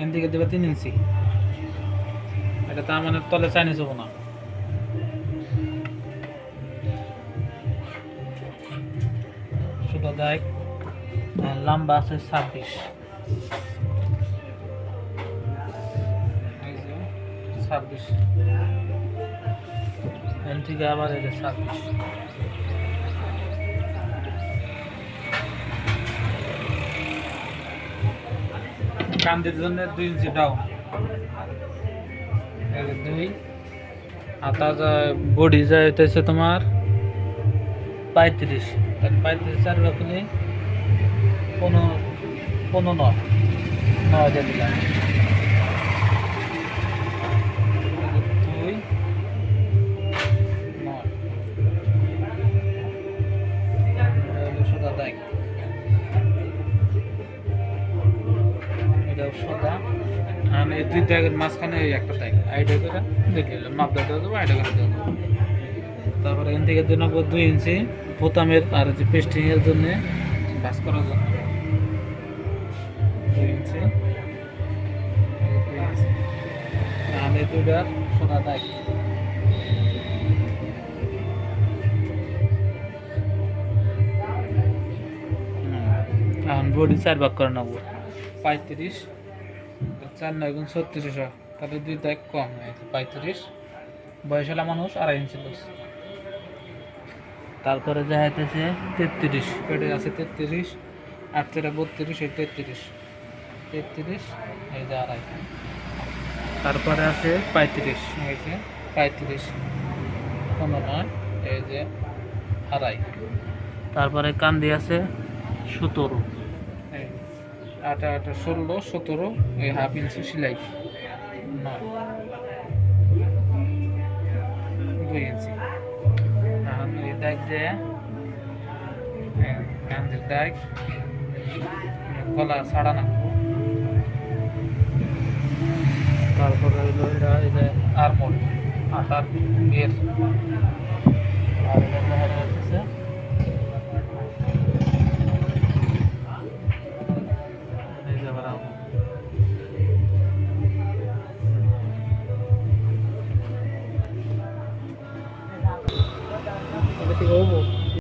N দেবে তিন ইঞ্চি। এটা তার মানে তলে চাইনিজ হব না। লম্বা আছে ছাব্বিশ। ছাব্বিশ। এন থেকে আবার যে ছাব্বিশ। কান্দির জন্য দুই ইঞ্চি ডাউন দুই। আর তার বডি যায় হইতেছে তোমার পঁয়ত্রিশ। তাহলে পঁয়ত্রিশ চার বাকুলি পনেরো পনেরো নয়। নয় হাজার দিলাম। এই যে দুই এই দুই মাঝখানে একটা করে দেখে যাবে তারপরে এখান থেকে দিয়ে নেব দুই ইঞ্চি বোতামের আর যে পেস্টিংয়ের জন্য কাজ করার জন্য। দুই ইঞ্চি। দুই এখন বডি চার ভাগ করে নেব। পঁয়ত্রিশ, চার নয় গুণ ছত্রিশ তাহলে দুই দাগ কম পঁয়ত্রিশ। বয়সালা মানুষ আড়াই ইঞ্চি লোক তারপরে যা হইতেছে তেত্রিশ। পেটে আছে তেত্রিশ আট তেরা বত্রিশ, এই তেত্রিশ। তেত্রিশ, এই যে আড়াই। তারপরে আছে পঁয়ত্রিশ, এই যে পঁয়ত্রিশ। কোনো নয়, এই যে আড়াই। তারপরে কান্দি আছে সতেরো। আটা আটা, ষোলো, সতেরো, এই হাফ ইঞ্চি সেলাই। নয়। দুই ইঞ্চি। এই দাগ যে কান্দির দাগ গলা ছাড়া নাকবো তারপরে হইল এটা এই যে আরমোল আটার বের। Tingnan mo.